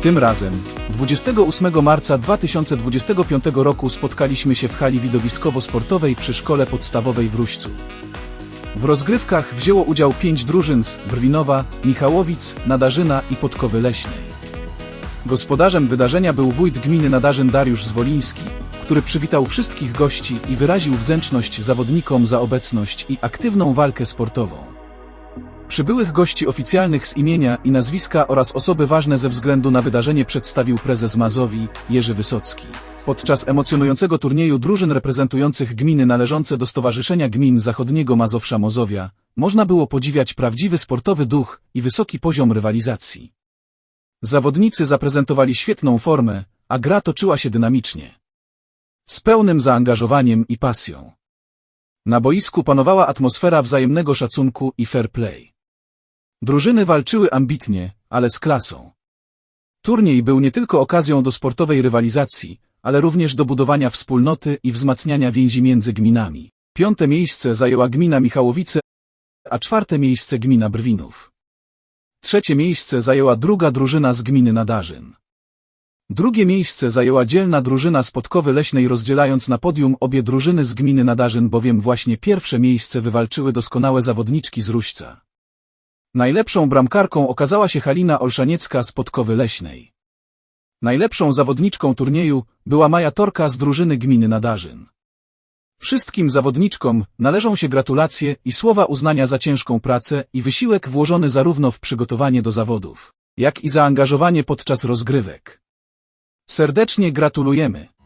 Tym razem, 28 marca 2025 roku spotkaliśmy się w hali widowiskowo-sportowej przy szkole podstawowej w Ruścu. W rozgrywkach wzięło udział pięć drużyn z Brwinowa, Michałowic, Nadarzyna i Podkowy Leśnej. Gospodarzem wydarzenia był wójt gminy Nadarzyn Dariusz Zwoliński, który przywitał wszystkich gości i wyraził wdzięczność zawodnikom za obecność i aktywną walkę sportową. Przybyłych gości oficjalnych z imienia i nazwiska oraz osoby ważne ze względu na wydarzenie przedstawił prezes Mazowi, Jerzy Wysocki. Podczas emocjonującego turnieju drużyn reprezentujących gminy należące do Stowarzyszenia Gmin Zachodniego Mazowsza Mozowia, można było podziwiać prawdziwy sportowy duch i wysoki poziom rywalizacji. Zawodnicy zaprezentowali świetną formę, a gra toczyła się dynamicznie. Z pełnym zaangażowaniem i pasją. Na boisku panowała atmosfera wzajemnego szacunku i fair play. Drużyny walczyły ambitnie, ale z klasą. Turniej był nie tylko okazją do sportowej rywalizacji, ale również do budowania wspólnoty i wzmacniania więzi między gminami. Piąte miejsce zajęła gmina Michałowice, a czwarte miejsce gmina Brwinów. Trzecie miejsce zajęła druga drużyna z gminy Nadarzyn. Drugie miejsce zajęła dzielna drużyna z Podkowy Leśnej rozdzielając na podium obie drużyny z gminy Nadarzyn bowiem właśnie pierwsze miejsce wywalczyły doskonałe zawodniczki z Ruśca. Najlepszą bramkarką okazała się Halina Olszaniecka z Podkowy Leśnej. Najlepszą zawodniczką turnieju była Maja Torka z drużyny gminy Nadarzyn. Wszystkim zawodniczkom należą się gratulacje i słowa uznania za ciężką pracę i wysiłek włożony zarówno w przygotowanie do zawodów, jak i zaangażowanie podczas rozgrywek. Serdecznie gratulujemy!